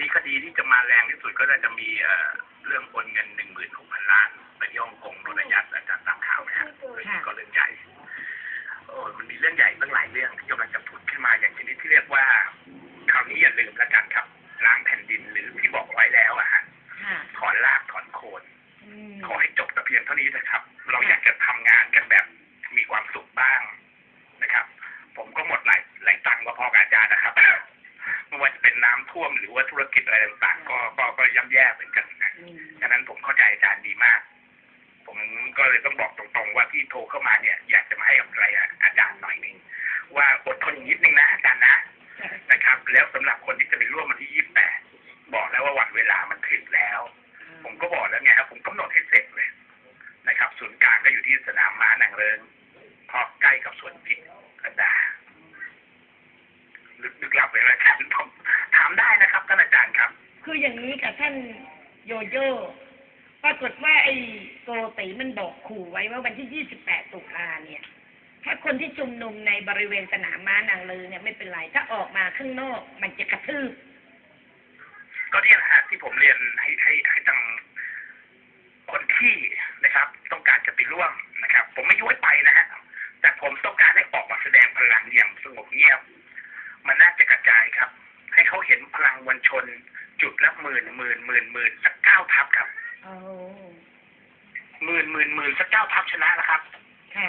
นี้คดีที่จะมาแรงที่สุดก็น่าจะมีเอ่อเรื่องโอนเงินหนึ่งหมื่นหกพันล้านไปที่ฮ่องกงโดนอายัดอาจารย์ตามข่าวไหมฮะเรื่องนี้ก็เรื่องใหญ่โอ้มันมีเรื่องใหญ่ตั้งหลายเรื่องที่กำลังจะผุดขึ้นมาอย่างชนิดที่เรียกว่าคราวนี้อย่าลืมละกันครับล้างแผ่นดินหรือที่บอกไว้แล้วอะฮะค่ะถอนรากถอนโคนอืมขอให้จบแต่เพียงเท่านี้นะครับ เราอยากจะทำงานกันแบบมีความสุขบ้างนะครับ ผมก็หมดหลายหลายตังค์พอๆกับอาจารย์นะครับ ไม่ว่าจะเป็นน้ำท่วมหรือว่าธุรกิจอะไรต่างๆ ก็ก็ก็ย่ำแย่เหมือนกันนะอืมฉะนั้นผมเข้าใจอาจารย์ดีมาก ผมก็เลยต้องบอกตรงๆ ว่าที่โทรเข้ามาเนี่ย อยากจะมาให้กำลังใจอาจารย์หน่อยหนึ่งว่าอดทนอีกนิดนึงนะอาจารย์นะนะครับ แล้วสำหรับคนที่จะไปร่วมวันที่ยี่แปดบอกแล้วว่าวันเวลามันถึงแล้ว ผมก็บอกแล้วไงครับผมกำหนดให้เสร็จเลยนะครับ ศูนย์กลางก็อยู่ที่สนามม้านางเริงเพราะใกล้กับสวนพิษกันดาลึกลึกลับเลยนะอาจารย์ผมถามได้นะครับท่านอาจารย์ คืออย่างนี้กับท่านโยโย่ปรากฏว่าไอ้โกติมันบอกขู่ไว้ว่าวันที่ 28 ตุลาเนี่ย ถ้าคนที่ชุมนุมในบริเวณสนามม้านางเลือเนี่ยไม่เป็นไร ถ้าออกมาข้างนอกมันจะกระทืบ ก็เนี่ยแหละฮะที่ผมเรียนให้ให้ให้ทางคนที่นะครับ ต้องการจะไปร่วมนะครับ ผมไม่ยุให้ไปนะฮะแต่ผมต้องการให้ออกมาแสดงพลังอย่างสงบเงียบ มันน่าจะกระจายครับ ให้เขาเห็นพลังมวลชน จุดละหมื่นหมื่นหมื่นหมื่นสักเก้าทับครับโอ้หมื่นหมื่นหมื่นสักเก้าทับชนะแล้วครับ ค่ะ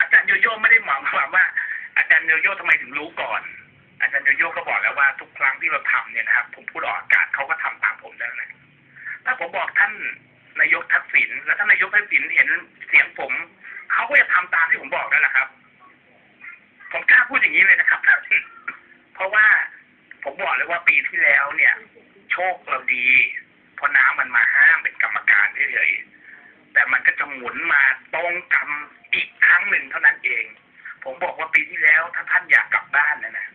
อาจารย์โยโย่ไม่ได้หมายความว่า อาจารย์โยโย่ทำไมถึงรู้ก่อน อาจารย์โยโย่ก็บอกแล้วว่าทุกครั้งที่เราทำเนี่ยนะครับผมพูดออกอากาศเขาก็ทำตามผมนั่นแหละถ้าผมบอกท่านนายกทักษิณแล้วท่านนายกทักษิณเห็นเสียงผมเขาก็จะทำตามที่ผมบอกนั่นแหละครับ ผมกล้าพูดอย่างนี้เลยนะครับ เพราะว่า ผมบอกเลยว่าปีที่แล้วเนี่ย โชคเราดีเพราะน้ำมันมาห้ามเป็นกรรมการเฉยๆแต่มันก็จะหมุนมาตรงกรรมอีกครั้งหนึ่งเท่านั้นเอง ผมบอกว่าปีที่แล้วถ้าท่านอยากกลับบ้านนะนะ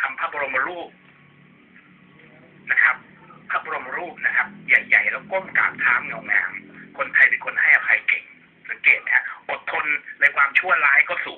ทำพระบรมรูปนะครับพระบรมรูปนะครับ ใหญ่ๆ แล้วก้มกราบเท้าเงางามคนไทยเป็นคนให้อภัยเก่งสังเกตนะฮะอดทนในความชั่วร้ายก็สูง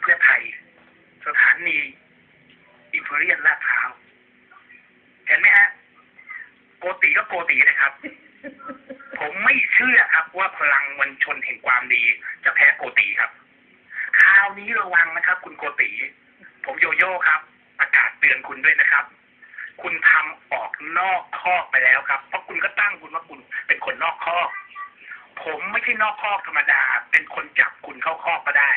เพื่อไทย สถานีอิมพีเรียนลาดพร้าว เห็นไหมฮะ โกติก็โกตินะครับ ผมไม่เชื่อครับว่าพลังมวลชนแห่งความดี จะแพ้โกติครับ คราวนี้ระวังนะครับ คุณโกติ ผมโยโย่ครับประกาศเตือนคุณด้วยนะครับ คุณทำออกนอกคอไปแล้วครับ เพราะคุณก็ตั้งคุณว่าคุณเป็นคนนอกคอผมไม่ใช่นอกคอธรรมดา เป็นคนจับคุณเข้าคอก็ได้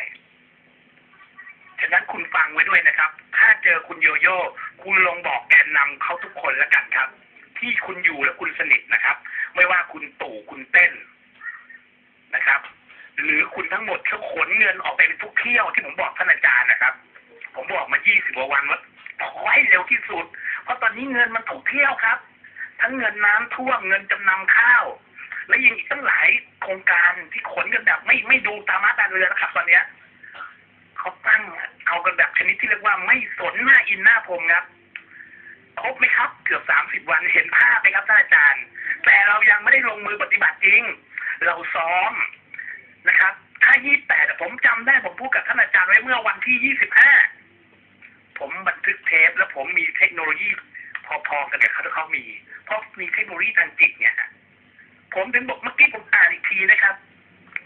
ฉะนั้นคุณฟังไว้ด้วยนะครับ ถ้าเจอคุณโยโย่คุณลองบอกแกนนำเขาทุกคนแล้วกันครับ ที่คุณอยู่และคุณสนิทนะครับ ไม่ว่าคุณตู่คุณเต้นนะครับ หรือคุณทั้งหมดเขาขนเงินออกไปเป็นทุกเที่ยวที่ผมบอกท่านอาจารย์นะครับ ผมบอกมา 20กว่าวันว่าขอให้เร็วที่สุด เพราะตอนนี้เงินมันถูกเที่ยวครับ ทั้งเงินน้ำท่วมเงินจำนำข้าว และยังอีกตั้งหลายโครงการที่ขนกันแบบไม่ไม่ดูตามาตาเรือนะครับ ตอนเนี้ยเขาตั้ง เอากันแบบชนิดที่เรียกว่าไม่สนหน้าอินหน้าพรมครับครบไหมครับ เกือบสามสิบวันเห็นภาพไหมครับท่านอาจารย์ แต่เรายังไม่ได้ลงมือปฏิบัติจริง เราซ้อมนะครับ ถ้ายี่แปดผมจำได้ผมพูดกับท่านอาจารย์ไว้เมื่อวันที่ยี่สิบห้าผมบันทึกเทปแล้วผมมีเทคโนโลยีพอๆกันกับเขาที่เขามี เพราะมีเทคโนโลยีทางจิตเนี่ยผมถึงบอกเมื่อกี้ผมอ่านอีกทีนะครับ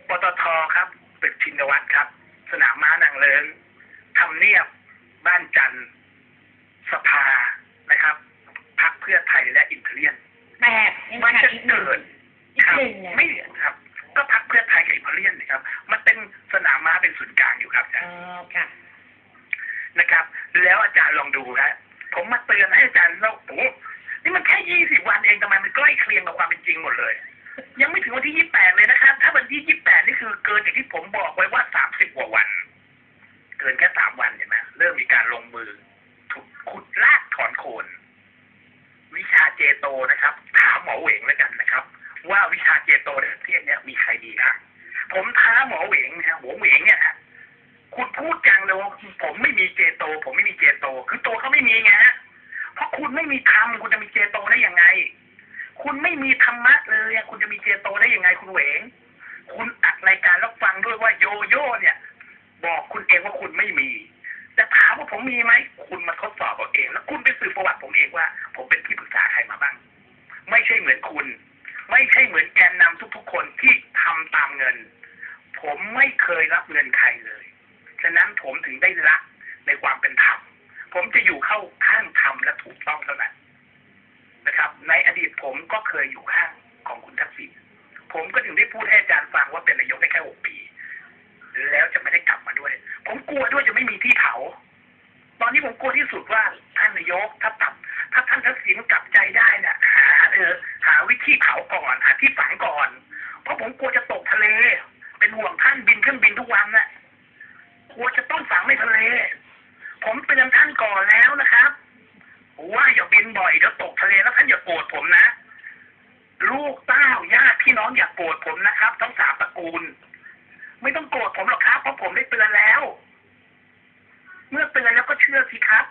ปตทครับตึกชินวัตรครับ สนามม้านางเลิง ทำเนียบบ้านจันทร์สภานะครับพักเพื่อไทยและอินเทเลียนแต่ยังมันขาดจะอีกหนึ่งเกิดอีกครับหนึ่งเนี่ยไม่เหลือครับ ก็พักเพื่อไทยกับอินเทเลียนนะครับ มันเป็นสนามม้าเป็นศูนย์กลางอยู่ครับอาจารอ๋ย์ อค่ะ นะครับ แล้วอาจารย์ลองดูฮะผมมาเตือนให้อาจารย์แล้วโอ้โหนี่มันแค่ยี่สิบวันเองทำไมมันใกล้เคียงกับความเป็นจริงหมดเลย ยังไม่ถึงวันที่ยี่แปดเลยนะครับ ถ้าวันที่ยี่แปดนี่คือเกินจากที่ผมบอกไว้ว่าสามสิบกว่าวัน เกินแค่สามวันเห็นไหมเริ่มมีการลงมือทุดลากคุอนโคน วิชาเจโตนะครับ ถามหมอเหวงแล้วกันนะครับ ว่าวิชาเจโตในประเทศเนี่ยมีใครดีบ้างผมท้าหมอเหวงนะหมอเหวงเนี่ยคุณพูดจังเลยว่าผมไม่มีเจโต ผมไม่มีเจโต คือตัวเขาไม่มีไงฮะเพราะคุณไม่มีธรรมคุณจะมีเจโตได้ยังไง คุณไม่มีธรรมะเลยคุณจะมีเจโตได้ยังไงคุณเหวง คุณอัดรายการแล้วฟังด้วยว่าโยโย่เนี่ย บอกคุณเองว่าคุณไม่มี แต่ถามว่าผมมีไหมคุณมาทดสอบเอาเอง แล้วคุณไปสืบประวัติผมเองว่า ผมเป็นที่ปรึกษาใครมาบ้าง ไม่ใช่เหมือนคุณ ไม่ใช่เหมือนแกนนำทุกๆคนที่ทำตามเงิน ผมไม่เคยรับเงินใครเลย ฉะนั้นผมถึงได้รักในความเป็นธรรมผมจะอยู่เข้าข้างธรรมและถูกต้องเท่านั้นนะครับ ในอดีตผมก็เคยอยู่ข้างของคุณทักษิณผมก็ถึงได้พูดให้อาจารย์ฟังว่าเป็นนายกได้แค่หกปี แล้วจะไม่ได้กลับ กลัวด้วยจะไม่มีที่เผา ตอนนี้ผมกลัวที่สุดว่าท่านนายกถ้าตับถ้าท่านทักษิณกลับใจได้นะหาเออหาวิธีเผาก่อนหาที่ฝังก่อน เพราะผมกลัวจะตกทะเล เป็นห่วงท่านบินเครื่องบินทุกวันน่ะกลัวจะต้องฝังในทะเล ผมเตือนท่านก่อนแล้วนะครับว่าอย่าบินบ่อยเดี๋ยวตกทะเลแล้วท่านอย่าโกรธผมนะ ลูกเต้าญาติพี่น้องอย่าโกรธผมนะครับทั้งสามตระกูล ไม่ต้องโกรธผมหรอกครับเพราะผมได้เตือนแล้ว เมื่อเตือนแล้วก็เชื่อสิครับ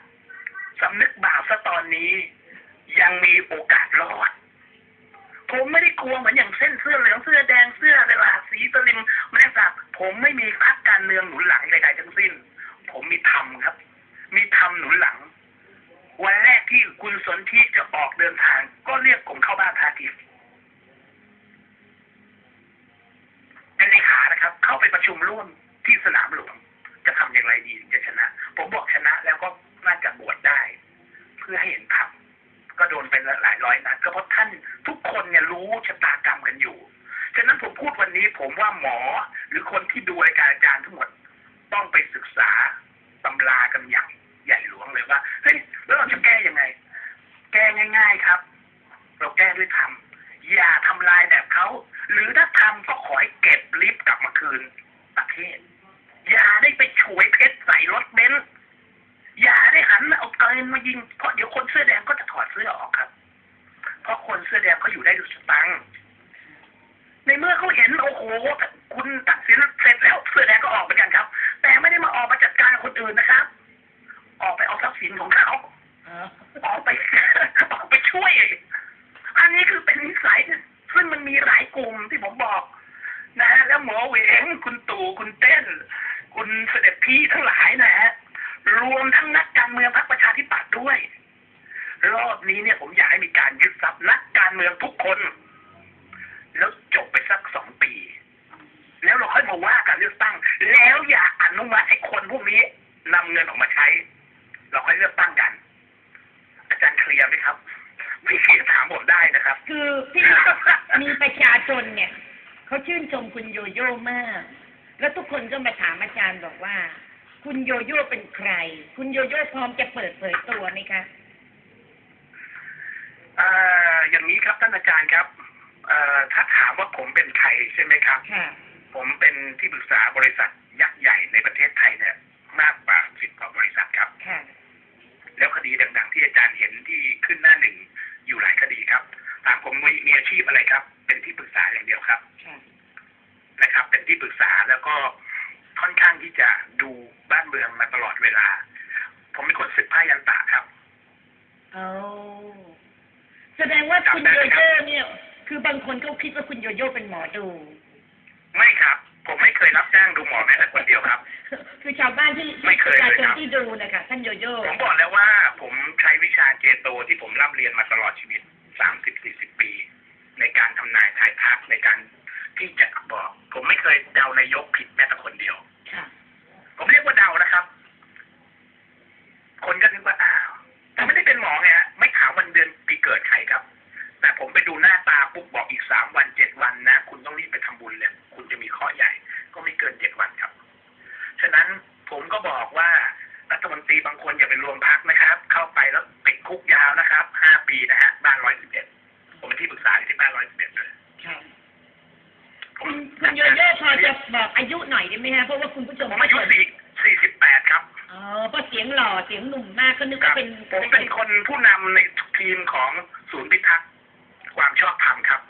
สำนึกบาปซะตอนนี้ ยังมีโอกาสรอด ผมไม่ได้กลัวเหมือนอย่างเส้นเสื้อเหลืองเสื้อแดงเสื้ออะไรล่ะสีสลิมแม่สับผมไม่มีพรรคการเมืองหนุนหลังใดๆทั้งสิ้น ผมมีธรรมครับ มีธรรมหนุนหลัง วันแรกที่คุณสนธิจะออกเดินทาง ก็เรียกผมเข้าบ้านพาทิตย์เป็นเลขานะครับ เข้าไปประชุมร่วมที่สนามหลวง จะทำอย่างไรดีถึงจะชนะ ผมบอกชนะแล้วก็น่าจะบวชได้ เพื่อให้เห็นธรรมก็โดนไปหลายร้อยนัดก็เพราะท่านทุกคนเนี่ยรู้ชะตากรรมกันอยู่ฉะนั้นผมพูดวันนี้ผมว่าหมอหรือคนที่ดูรายการอาจารย์ทั้งหมด ต้องไปศึกษาตำรากันอย่างใหญ่หลวงเลยว่าเฮ้ยแล้วเราจะแก้ยังไง แก้ง่าย ๆครับ เราแก้ด้วยธรรมอย่าทำลายแบบเขา หรือถ้าทำก็ขอให้เก็บลิฟต์กลับมาคืนประเทศ อย่าได้ไปฉวยเพชรใส่รถเบนซ์อย่าได้หันเอาเกินมายิงเพราะเดี๋ยวคนเสื้อแดงก็จะถอดเสื้อออกครับ เพราะคนเสื้อแดงเขาอยู่ได้ด้วยสตังค์ในเมื่อเขาเห็นโอ้โหคุณตั เราค่อยเลือกตั้งกัน อาจารย์เคลียร์ไหมครับ ไม่เคลียร์ถามผมได้นะครับ คือที่มีประชาชนเนี่ยเขาชื่นชมคุณโยโย่มาก แล้วทุกคนก็มาถามอาจารย์บอกว่า คุณโยโย่เป็นใคร คุณโยโย่พร้อมจะเปิดเผยตัวไหมคะเอ่ออย่างนี้ครับท่านอาจารย์ครับเอ่อถ้าถามว่าผมเป็นใครใช่ไหมครับ ค่ะผมเป็นที่ปรึกษาบริษัทยักษ์ใหญ่ในประเทศไทยเนี่ย มากกว่าสิบกว่าบริษัทครับ ค่ะ แล้วคดีดังๆ ที่อาจารย์เห็นที่ขึ้นหน้าหนึ่งอยู่หลายคดีครับถามผมมีมีอาชีพอะไรครับ เป็นที่ปรึกษาอย่างเดียวครับค่ะนะครับ เป็นที่ปรึกษาแล้วก็ค่อนข้างที่จะดูบ้านเมืองมาตลอดเวลา ผมเป็นคนศึกผ้ายันตะครับเอาแสดงว่าคุณโยโย่เนี่ย คือบางคนเขาคิดว่าคุณโยโย่เป็นหมอดู ไม่ครับ ผมไม่เคยรับจ้างดูหมอแม้แต่คนเดียวครับ คือชาวบ้านที่ไม่เคยประชาเลยชคนรับ ที่ดูนะคะท่านโยโย่ผมบอกแล้วว่าผมใช้วิชาเจโตที่ผมร่ำเรียนมาตลอดชีวิตสามสิบสี่สิบปี ในการทำนายทายทักในการที่จะบอก ผมไม่เคยเดานายกผิดแม้แต่คน ผมเป็นคนผู้นำในทีมของศูนย์พิทักษ์ความชอบธรรมครับ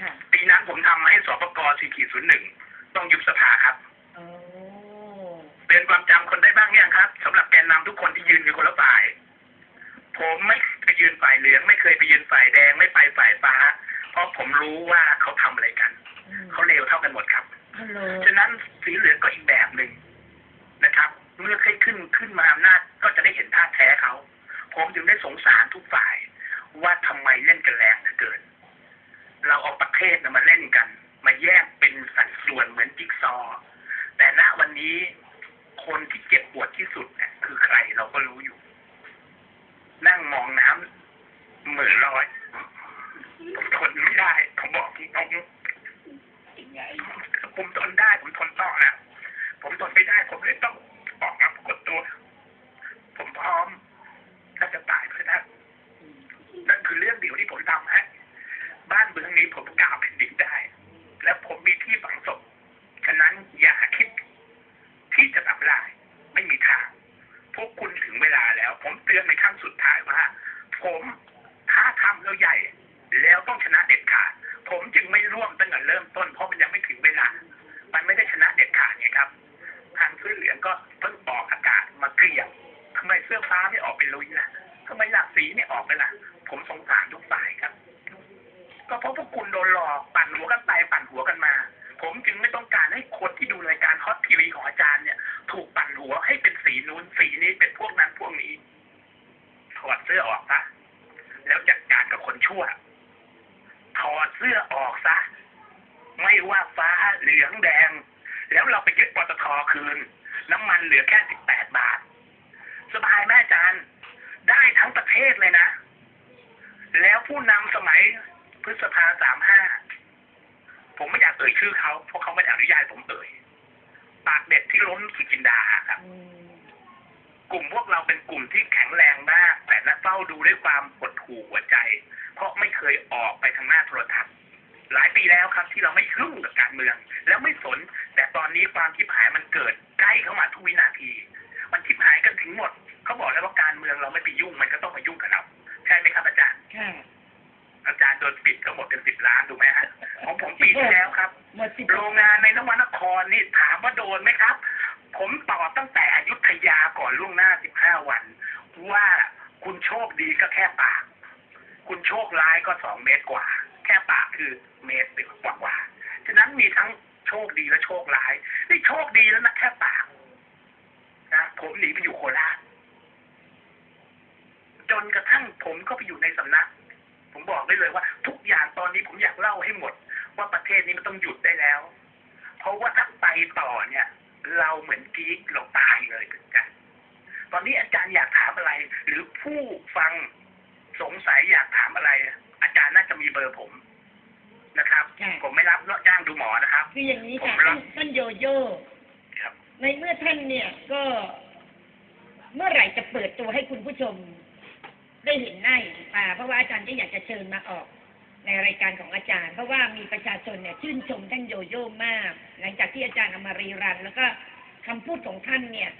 ค่ะปีนั้นผมทำให้สปก4.01ต้องยุบสภาครับ โอ้เตือนความจำคนได้บ้างเนี่ยงครับสำหรับแกนนำทุกคนที่ยืนอยู่คนละฝ่าย ผมไม่ไปยืนฝ่ายเหลือง ไม่เคยไปยืนฝ่ายแดง ไม่ไปฝ่ายฟ้า เพราะผมรู้ว่าเขาทำอะไรกัน อืมเขาเลวเท่ากันหมดครับ ฮัลโหลฉะนั้นสีเหลืองก็อีกแบบหนึ่งนะครับ เมื่อขึ้นขึ้นขึ้นมาอำนาจก็จะได้เห็นท่าแท้เขา ผมจึงได้สงสารทุกฝ่าย ว่าทำไมเล่นกันแรงเหลือเกิน เราเอาประเทศมาเล่นกัน มาแยกเป็นสัดส่วนเหมือนจิ๊กซอว์แต่ณวันนี้คนที่เจ็บปวดที่สุดเนี่ยคือใครเราก็รู้อยู่ นั่งมองน้ำเหมือนลอยทนไม่ได้ผมบอกตรงผมทนได้ผมทนต่อนะผมทนไม่ได้ผมเลยต้องออกมาปรากฏตัว ผมพร้อม ถ้าจะตายเพื่อท่นนั่นคือเรื่องเดียวที่ผมทำฮะบ้านเมืองนี้ผมกล่าวแผ่นดินได้ และผมมีที่ฝังศพฉะนั้นอย่าคิด ที่จะทำลาย ไม่มีทาง พวกคุณถึงเวลาแล้ว ผมเตือนในครั้งสุดท้ายว่า ผมถ้าทำแล้วใหญ่ แล้วต้องชนะเด็ดขาดผมจึงไม่ร่วมตั้งแต่เริ่มต้นเพราะมันยังไม่ถึงเวลา มันไม่ได้ชนะเด็ดขาดไงครับ ทางเสื้อเหลืองก็เพิ่งออกอากาศมาเกลี่ยง ทำไมเสื้อฟ้าไม่ออกไปลุยล่ะทำไมหลักสีไม่ออกไปล่ะ ผมสงสารทุกฝ่ายครับ ก็เพราะพวกคุณโดนหลอกปั่นหัวกันไปปั่นหัวกันมา ผมจึงไม่ต้องการให้คนที่ดูรายการฮอตทีวีของอาจารย์เนี่ย ถูกปั่นหัวให้เป็นสีนู้นสีนี้เป็นพวกนั้นพวกนี้ถอดเสื้อออกซะแล้วจัดการกับคนชั่วถอดเสื้อออกซะไม่ว่าฟ้าเหลืองแดง แล้วเราไปยึดปตทคืน น้ำมันเหลือแค่สิบแปดบาท สบายแม่อาจารย์ ได้ทั้งประเทศเลยนะ แล้วผู้นำสมัยพฤษภาสามห้าผมไม่อยากเอ่ยชื่อเขาเพราะเขาไม่ได้อนุญาตให้ผมเอ่ยปากเด็ดที่ล้นสุจินดาครับอืมกลุ่มพวกเราเป็นกลุ่มที่แข็งแรงมาก แต่น่าเฝ้าดูด้วยความหดหู่หัวใจ เพราะไม่เคยออกไปทางหน้าโทรทัศน์ หลายปีแล้วครับ ที่เราไม่ยุ่งกับการเมือง แล้วไม่สน แต่ตอนนี้ความทิพหายมันเกิดใกล้เข้ามาทุกวินาที งหมดเขาบอกแล้วว่าการเมืองเราไม่ไปยุ่งมันก็ต้องมายุ่งกับเราใช่ไหมครับอาจารย์ค่ะอาจารย์โดนปิดก็หมดเป็นสิบล้านถูกไหมฮะของผมปีที่แล้วครับหมดสิบโรงงานในนวนครนี่ถามว่าโดนไหมครับ ผมตอบตั้งแต่อยุธยาก่อนล่วงหน้า15วัน ว่าคุณโชคดีก็แค่ปาก คุณโชคร้ายก็สองเมตรกว่า แค่ปากคือเมตรกว่ากว่าๆฉะนั้นมีทั้งโชคดีและโชคร้ายนี่โชคดีแล้วนะแค่ปากนะ ผมหนีไปอยู่โคราชจนกระทั่งผมก็ไปอยู่ในสำนัก ผมบอกได้เลยว่า ทุกอย่างตอนนี้ผมอยากเล่าให้หมด ว่าประเทศนี้มันต้องหยุดได้แล้ว เพราะว่าถ้าไปต่อเนี่ย เราเหมือนกีกเราตายเลยเหมือนกัน ตอนนี้อาจารย์อยากถามอะไร หรือผู้ฟังสงสัยอยากถามอะไร อาจารย์น่าจะมีเบอร์ผมนะครับ ผมไม่รับจ้างดูหมอนะครับ คืออย่างนี้ค่ะผมรัท่าบนท่านโยโย่ครับในเมื่อท่านเนี่ยก็ เมื่อไหร่จะเปิดตัวให้คุณผู้ชม ได้เห็นหน้าเห็นตาเพราะว่าอาจารย์ก็อยากจะเชิญมาออกในรายการของอาจารย์ เพราะว่ามีประชาชนเนี่ยชื่นชมท่านโยโย่มาก หลังจากที่อาจารย์เอามารีรัน แล้วก็คำพูดของท่านเนี่ย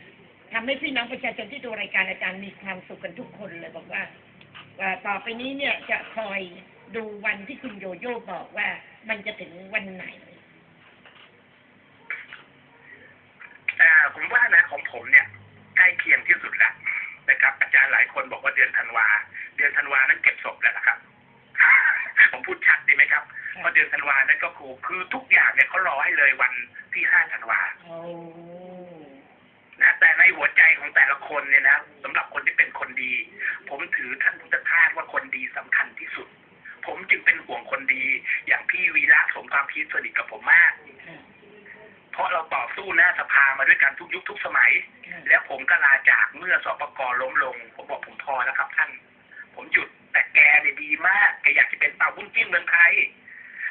ทำให้พี่น้องประชาชนที่ดูรายการอาจารย์มีความสุขกันทุกคนเลยบอกว่าว่าต่อไปนี้เนี่ยจะคอยดูวันที่คุณโยโย่บอกว่ามันจะถึงวันไหนอ่าผมว่านะของผมเนี่ย ใกล้เคียงที่สุดแล้วนะครับ อาจารย์หลายคนบอกว่าเดือนธันวา เดือนธันวานั้นเก็บศพแล้วนะครับ ผมพูดชัดดีไหมครับเพราะเดือนธันวานั้นก็คือคือทุกอย่างเนี่ยเขารอให้เลยวันที่ห้าธันวาโอ้นะแต่ในหัวใจของแต่ละคนเนี่ยนะสำหรับคนที่เป็นคนดี ผมถือท่านพุทธทาสว่าคนดีสำคัญที่สุด ผมจึงเป็นห่วงคนดี อย่างพี่วีระสมความคิดสนิทกับผมมากค่ะเพราะเราต่อสู้หน้าสภามาด้วยกันทุกยุคทุกสมัยค่ะ แล้วผมก็ลาจากเมื่อสปกรล้มลง ผมบอกผมพอแล้วครับท่าน ผมหยุดแต่แกเนี่ยดีมากแกอยากจะเป็นเป่าบุญจิ้นเมืองไทย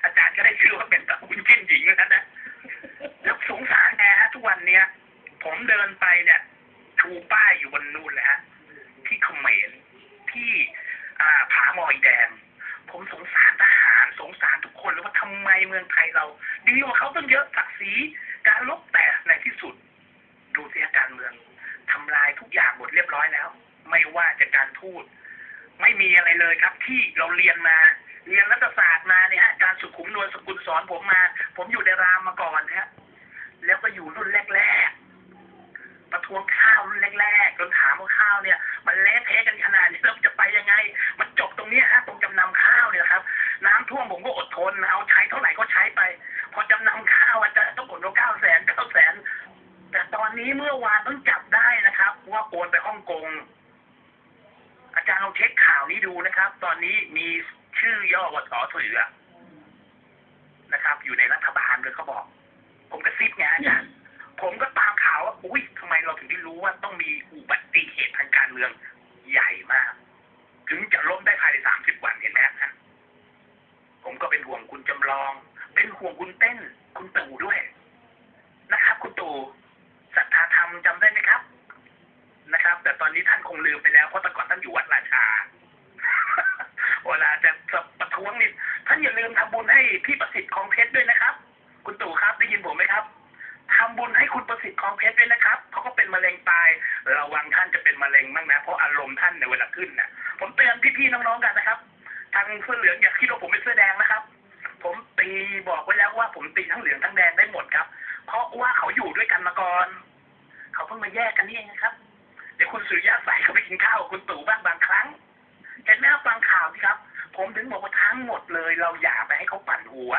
อาจารย์ก็ได้ชื่อว่าเป็นเป่าบุญจิ้นหญิงแล้วนะแล้วสงสารแกฮะทุกวันเนี้ยผมเดินไปเนี่ยชูป้ายอยู่บนนู่นเลยฮะที่เขมรที่อ่าผาหมอยแดงผมสงสารทหารสงสารทุกคนเลยว่าทำไมเมืองไทยเรา ดีกว่าเขาตั้งเยอะศักดิ์ศรีการลบ สียการเมืองทำลายทุกอย่างหมดเรียบร้อยแล้ว ไม่ว่าจะการทูตไม่มีอะไรเลยครับ ที่เราเรียนมาเรียนรัฐศาสตร์มาเนี่ยฮะอาจารย์สุขุมนวลสกุลสอนผมมา ผมอยู่ในรามมาก่อนฮะแล้วก็อยู่รุ่นแรกๆประท้วงข้าวรุ่นแรกๆจนถามว่าข้าวเนี่ย มันเละเทะกันขนาดนี้แล้วจะไปยังไง มันจบตรงนี้ฮะตรงจำนำข้าวเนี่ยครับ น้ำท่วมผมก็อดทนเอาใช้เท่าไหร่ก็ใช้ไป พอจำนำข้าว นี้เมื่อวานเพิ่งจับได้นะครับ ว่าโอนไปฮ่องกง อาจารย์ลองเช็คข่าวนี้ดูนะครับ ตอนนี้มีชื่อย่อวสอเสือนะครับ อยู่ในรัฐบาลเลยเขาบอก ผมกระซิบไงอาจารย์ผมก็ตามข่าวว่าอุ้ยทำไมเราถึงได้รู้ว่าต้องมีอุบัติเหตุทางการเมืองใหญ่มาก ถึงจะล้มได้ภายในสามสิบวันเห็นไหมครับผมก็เป็นห่วงคุณจำลอง เป็นห่วงคุณเต้น คุณตู่ด้วย กินข้าวกับคุณตู่บ้างบางครั้งเห็นไหมครับฟังข่าวสิครับ ผมถึงบอกว่าทั้งหมดเลย เราอย่าไปให้เขาปั่นหัว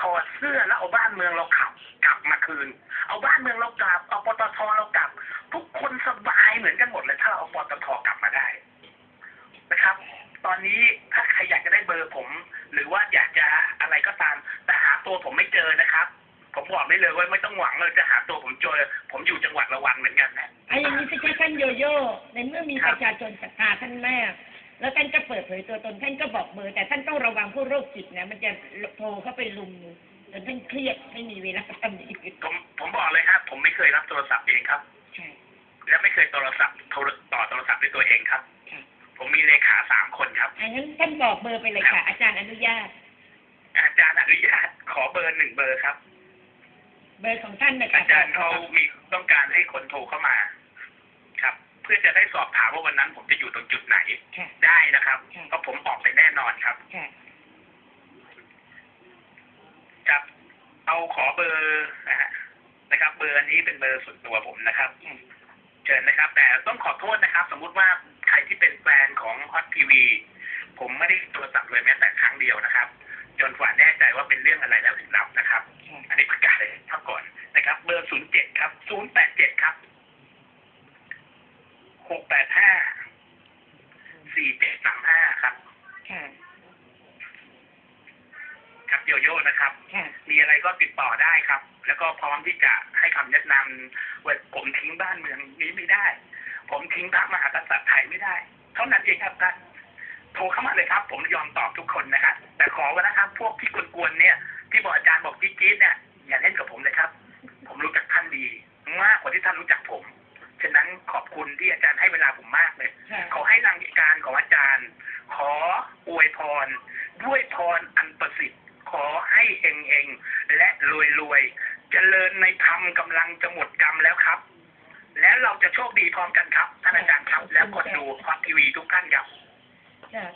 ถอดเสื้อแล้วเอาบ้านเมืองเราขับกลับมาคืน เอาบ้านเมืองเรากลับเอาปตทเรากลับ ทุกคนสบายเหมือนกันหมดเลย ถ้าเราเอาปตทกลับมาได้นะครับ ตอนนี้ถ้าใครอยากจะได้เบอร์ผม หรือว่าอยากจะอะไรก็ตาม แต่หาตัวผมไม่เจอนะครับ ผมบอกได้เลยว่าไม่ต้องหวังเลยจะหาตัวผมเจอผมอยู่จังหวัดระวันเหมือนกันนะไอ้อย่างนี้สิคะท่านโยโย่ในเมื่อมีคปรับระชาชนศรัทธาท่านมากแล้วท่านก็เปิดเผยตัวตนท่านก็บอกเบอร์แต่ท่านต้องระวังผู้โรคจิตนะมันจะโทรเข้าไปลุมจนท่านเครียดไม่มีเวลาทำอย่างอื่นผมผมบอกเลยครับผมไม่เคยรับโทรศัพท์เองครับใช่และไม่เคยโทรศัพท์โทรต่อโทรศัพท์ด้วยตัวเองครับค่ะผมมีเลขาสามคนครับอันนั้นท่านบอกเบอร์ไปเลยค่ะ อาจารย์อนุญาต อาจารย์อนุญาตขอเบอร์หนึ่งเบอร์ครับเบอร์ของท่านนะอาคะจารย์เขามีต้องการให้คนโทรเข้ามา ครับ เพื่อจะได้สอบถามว่าวันนั้น ผมจะอยู่ตรงจุดไหนค่ะได้นะครับค่ะเพราะผมออกไปแน่นอนครับค่ะครับ เอาขอเบอร์นะฮะนะครับ เบอร์อันนี้เป็นเบอร์ส่วนตัวผมนะครับค่ะเชิญนะครับ แต่ต้องขอโทษนะครับ สมมุติว่าใครที่เป็นแฟนของฮอตทีวีผมไม่ได้โทรศัพท์เลยแม้แต่ครั้งเดียวนะครับ จนกว่าแน่ใจว่าเป็นเรื่องอะไรแล้วถึงรับนะครับค่ะอันนี้ประกาศเลยครับก่อนนะครับ เบอร์ศูนย์เจ็ดครับศูนย์แปดเจ็ดครับหกแปดห้าสี่เจ็ดสามห้าครับ ค่ะ ครับโยโย่นะครับ ค่ะ มีอะไรก็ติดต่อได้ครับ แล้วก็พร้อมที่จะให้คำแนะนำว่าผมทิ้งบ้านเมืองนี้ไม่ได้ ผมทิ้งพระมหากษัตริย์ไทยไม่ได้ เท่านั้นเองครับท่าน โทรเข้ามาเลยครับ ผมยอมตอบทุกคนนะครับแต่ขอไว้นะครับ พวกที่กวนๆเนี่ย ที่บอกอาจารย์บอกจี๊ดๆเนี่ยอย่าเล่นกับผมเลยครับ ผมรู้จักท่านดี มากกว่าที่ท่านรู้จักผมฉะนั้นขอบคุณที่อาจารย์ให้เวลาผมมากเลยค่ะขอให้รังการของอาจารย์ ขออวยพร ด้วยพรอันประสิทธิ์ ขอให้เฮงเฮงๆและรวยรวยๆเจริญในธรรมกำลังจะหมดกรรมแล้วครับ และเราจะโชคดีพร้อมกันครับ ท่านอาจารย์ครับ แล้วกดดูคอทีวีทุกท่านครับ ค่ะ